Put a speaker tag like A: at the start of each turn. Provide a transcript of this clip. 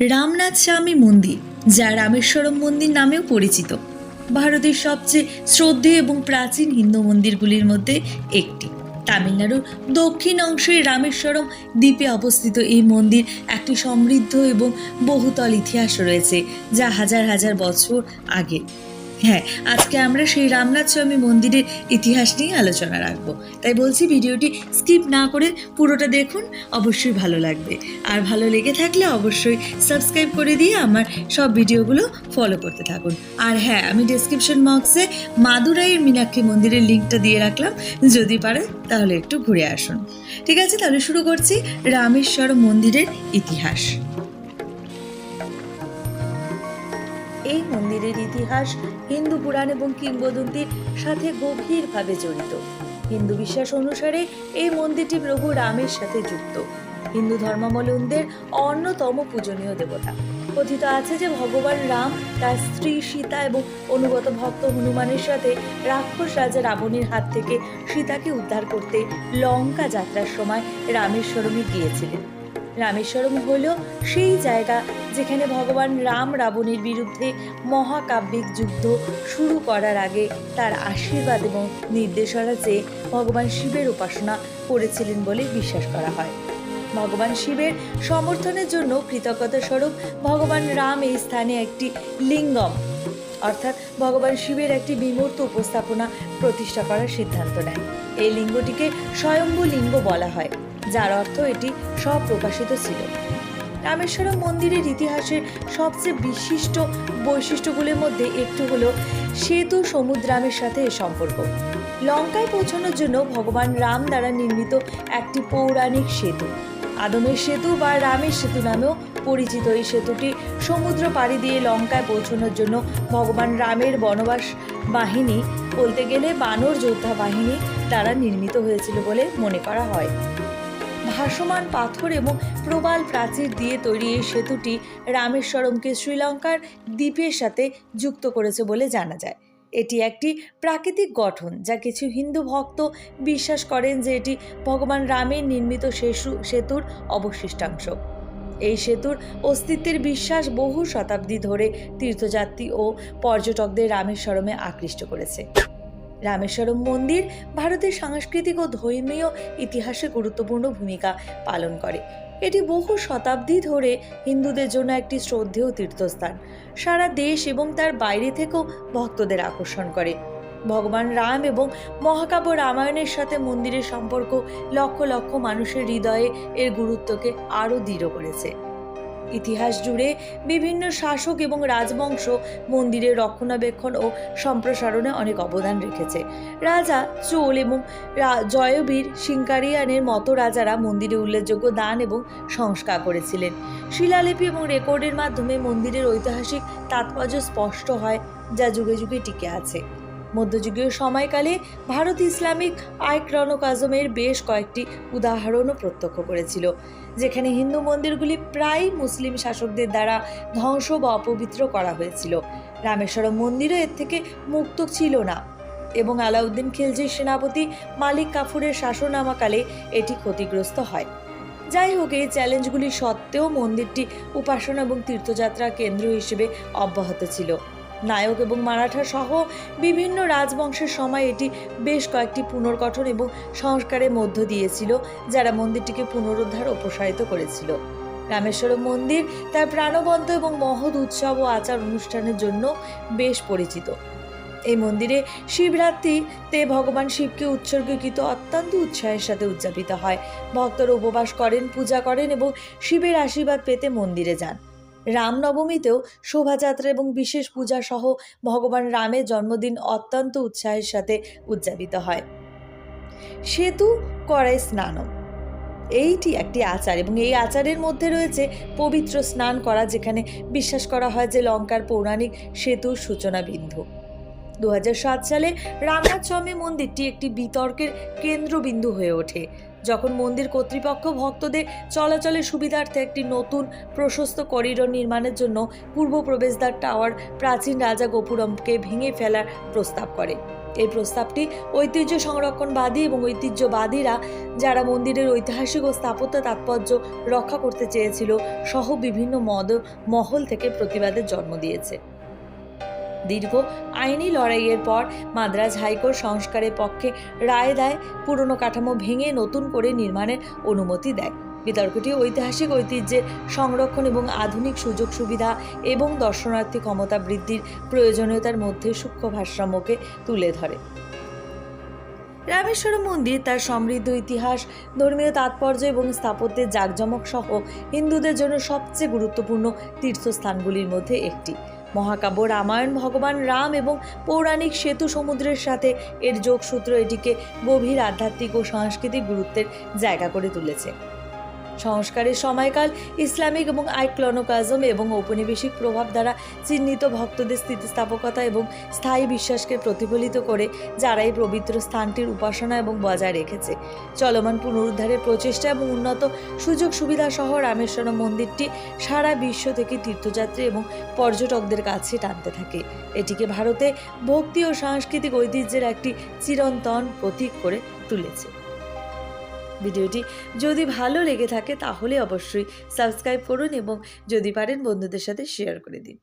A: রামনাথ স্বামী মন্দির, যা রামেশ্বরম মন্দির নামেও পরিচিত। ভারতের সবচেয়ে শ্রদ্ধেয় এবং প্রাচীন হিন্দু মন্দিরগুলির মধ্যে একটি। তামিলনাড়ুর দক্ষিণ অংশে রামেশ্বরম দ্বীপে অবস্থিত এই মন্দির একটি সমৃদ্ধ এবং বহুতল ইতিহাস রয়েছে, যা হাজার হাজার বছর আগে হ্যাঁ আজকে আমরা সেই রামনাথ স্বামী মন্দিরের ইতিহাস নিয়ে আলোচনা রাখব। তাই বলছি ভিডিওটি স্কিপ না করে পুরোটা দেখুন, অবশ্যই ভালো লাগবে। আর ভালো লেগে থাকলে অবশ্যই সাবস্ক্রাইব করে দিয়ে আমার সব ভিডিওগুলো ফলো করতে থাকুন। আর হ্যাঁ আমি ডেসক্রিপশন বক্সে মাদুরাইয়ের মীনাক্ষী মন্দিরের লিঙ্কটা দিয়ে রাখলাম। যদি পারে, তাহলে একটু ঘুরে আসুন। ঠিক আছে, তাহলে শুরু করছি রামেশ্বর মন্দিরের ইতিহাস। এই মন্দিরের ইতিহাস হিন্দু পুরাণ এবং কিংবদন্তির সাথে গভীরভাবে জড়িত। হিন্দু বিশ্বাস অনুসারে এই মন্দিরটি প্রভু রামের সাথে যুক্ত। হিন্দু ধর্মাবলম্বীদের অন্যতম পূজনীয় দেবতা। কথিত আছে যে ভগবান রাম তার স্ত্রী সীতা এবং অনুগত ভক্ত হনুমানের সাথে রাক্ষস রাজা রাবণের হাত থেকে সীতাকে উদ্ধার করতে লঙ্কা যাত্রার সময় রামেশ্বরমে গিয়েছিলেন। রামেশ্বরম হল সেই জায়গা যেখানে ভগবান রাম রাবণের বিরুদ্ধে মহাকাব্যিক যুদ্ধ শুরু করার আগে তার আশীর্বাদ এবং নির্দেশনা চেয়ে ভগবান শিবের উপাসনা করেছিলেন বলে বিশ্বাস করা হয়। ভগবান শিবের সমর্থনের জন্য কৃতজ্ঞতা স্বরূপ ভগবান রাম এই স্থানে একটি লিঙ্গম, অর্থাৎ ভগবান শিবের একটি বিমূর্ত উপস্থাপনা প্রতিষ্ঠা করার সিদ্ধান্ত নেয়। এই লিঙ্গটিকে স্বয়ম্ভু লিঙ্গ বলা হয়, যার অর্থ এটি স্বপ্রকাশিত ছিল। রামেশ্বরম মন্দিরের ইতিহাসের সবচেয়ে বিশিষ্ট বৈশিষ্ট্যগুলির মধ্যে একটি হলো সেতু সমুদ্রামের সাথে সম্পর্ক। লঙ্কায় পৌঁছানোর জন্য ভগবান রাম দ্বারা নির্মিত একটি পৌরাণিক সেতু। আদমের সেতু বা রামের সেতু নামেও পরিচিত এই সেতুটি সমুদ্র পাড়ি দিয়ে লঙ্কায় পৌঁছানোর জন্য ভগবান রামের বনবাস বাহিনী বলতে গেলে বানর যোদ্ধা বাহিনী দ্বারা নির্মিত হয়েছিল বলে মনে করা হয়। ভাসমান পাথর এবং প্রবাল প্রাচীর দিয়ে তৈরি এই সেতুটি রামেশ্বরমকে শ্রীলঙ্কার দ্বীপের সাথে যুক্ত করেছে বলে জানা যায়। এটি একটি প্রাকৃতিক গঠন যা কিছু হিন্দু ভক্ত বিশ্বাস করেন যে এটি ভগবান রামের নির্মিত সেতু সেতুর অবশিষ্টাংশ। এই সেতুর অস্তিত্বের বিশ্বাস বহু শতাব্দী ধরে তীর্থযাত্রী ও পর্যটকদের রামেশ্বরমে আকৃষ্ট করেছে। রামেশ্বরম মন্দির ভারতের সাংস্কৃতিক ও ধর্মীয় ইতিহাসে গুরুত্বপূর্ণ ভূমিকা পালন করে। এটি বহু শতাব্দী ধরে হিন্দুদের জন্য একটি শ্রদ্ধেয় তীর্থস্থান। সারা দেশ এবং তার বাইরে থেকেও ভক্তদের আকর্ষণ করে। ভগবান রাম এবং মহাকাব্য রামায়ণের সাথে মন্দিরের সম্পর্ক লক্ষ লক্ষ মানুষের হৃদয়ে এর গুরুত্বকে আরও দৃঢ় করেছে। ইতিহাস জুড়ে বিভিন্ন শাসক এবং রাজবংশ মন্দিরের রক্ষণাবেক্ষণ ও সম্প্রসারণে অনেক অবদান রেখেছে। রাজা চোল এবং জয়বীর সিংকারিয়ানের মতো রাজারা মন্দিরে উল্লেখযোগ্য দান এবং সংস্কার করেছিলেন। শিলালিপি এবং রেকর্ডের মাধ্যমে মন্দিরের ঐতিহাসিক তাৎপর্য স্পষ্ট হয়, যা যুগে যুগে টিকে আছে। মধ্যযুগীয় সময়কালে ভারত ইসলামিক আইক্রনকাজমের বেশ কয়েকটি উদাহরণও প্রত্যক্ষ করেছিল, যেখানে হিন্দু মন্দিরগুলি প্রায় মুসলিম শাসকদের দ্বারা ধ্বংস বা অপবিত্র করা হয়েছিল। রামেশ্বরম মন্দিরও এর থেকে মুক্ত ছিল না এবং আলাউদ্দিন খিলজির সেনাপতি মালিক কাফুরের শাসনামাকালে এটি ক্ষতিগ্রস্ত হয়। যাই হোক, এই চ্যালেঞ্জগুলি সত্ত্বেও মন্দিরটি উপাসনা এবং তীর্থযাত্রা কেন্দ্র হিসেবে অব্যাহত ছিল। নায়ক এবং মারাঠা সহ বিভিন্ন রাজবংশের সময় এটি বেশ কয়েকটি পুনর্গঠন এবং সংস্কারের মধ্য দিয়েছিল, যারা মন্দিরটিকে পুনরুদ্ধার ও প্রসারিত করেছিল। রামেশ্বরম মন্দির তার প্রাণবন্ত এবং মহৎ উৎসব ও আচার অনুষ্ঠানের জন্য বেশ পরিচিত। এই মন্দিরে শিবরাত্রিতে ভগবান শিবকে উৎসর্গীকৃত অত্যন্ত উৎসাহের সাথে উদযাপিত হয়। ভক্তরা উপবাস করেন, পূজা করেন এবং শিবের আশীর্বাদ পেতে মন্দিরে যান। রামনবমীতেও শোভাযাত্রা এবং বিশেষ পূজা সহ ভগবান রামের জন্মদিন অত্যন্ত উৎসাহের সাথে উদযাপিত হয়। সেতু করে স্নানম এইটি একটি আচার এবং এই আচারের মধ্যে রয়েছে পবিত্র স্নান করা যেখানে বিশ্বাস করা হয় যে লঙ্কার পৌরাণিক সেতুর সূচনা বিন্দু দু হাজার সাত সালে রামনাথ স্বামী মন্দিরটি একটি বিতর্কের কেন্দ্রবিন্দু হয়ে ওঠে। যখন মন্দির কর্তৃপক্ষ ভক্তদের চলাচলের সুবিধার্থে একটি নতুন প্রশস্ত করিডোর নির্মাণের জন্য পূর্ব প্রবেশদ্বার টাওয়ার প্রাচীন রাজা গোপুরমকে ভেঙে ফেলার প্রস্তাব করে। এই প্রস্তাবটি ঐতিহ্য সংরক্ষণবাদী এবং ঐতিহ্যবাদীরা যারা মন্দিরের ঐতিহাসিক ও স্থাপত্য তাৎপর্য রক্ষা করতে চেয়েছিল সহ বিভিন্ন মদ মহল থেকে প্রতিবাদের জন্ম দিয়েছে। দীর্ঘ আইনি লড়াইয়ের পর মাদ্রাজ হাইকোর্ট সংস্কারের পক্ষে রায় দেয়, পুরনো কাঠামো ভেঙে নতুন করে নির্মাণের অনুমতি দেয়। বিতর্কটি ঐতিহাসিক ঐতিহ্যের সংরক্ষণ এবং আধুনিক সুযোগ সুবিধা এবং দর্শনার্থী ক্ষমতা বৃদ্ধির প্রয়োজনীয়তার মধ্যে সূক্ষ্ম ভারসাম্যকে তুলে ধরে। রামেশ্বরম মন্দির তার সমৃদ্ধ ইতিহাস, ধর্মীয় তাৎপর্য এবং স্থাপত্যের জাঁকজমক সহ হিন্দুদের জন্য সবচেয়ে গুরুত্বপূর্ণ তীর্থস্থানগুলির মধ্যে একটি। মহাকাব্য রামায়ণ, ভগবান রাম এবং পৌরাণিক সেতু সমুদ্রের সাথে এর যোগসূত্র এটিকে গভীর আধ্যাত্মিক ও সাংস্কৃতিক গুরুত্বের জায়গা করে তুলেছে। সংস্কারের সময়কাল ইসলামিক এবং আইক্লনোকাজম এবং ঔপনিবেশিক প্রভাব দ্বারা চিহ্নিত ভক্তদের স্থিতিস্থাপকতা এবং স্থায়ী বিশ্বাসকে প্রতিফলিত করে যারা এই পবিত্র স্থানটির উপাসনা এবং বজায় রেখেছে। চলমান পুনরুদ্ধারের প্রচেষ্টা এবং উন্নত সুযোগ সুবিধা সহ রামেশ্বরম মন্দিরটি সারা বিশ্ব থেকে তীর্থযাত্রী এবং পর্যটকদের কাছে টানতে থাকে। এটিকে ভারতে ভক্তি ও সাংস্কৃতিক ঐতিহ্যের একটি চিরন্তন প্রতীক করে তুলেছে। ভিডিওটি যদি ভালো লেগে থাকে তাহলে অবশ্যই সাবস্ক্রাইব করুন এবং যদি পারেন বন্ধুদের সাথে শেয়ার করে দিন।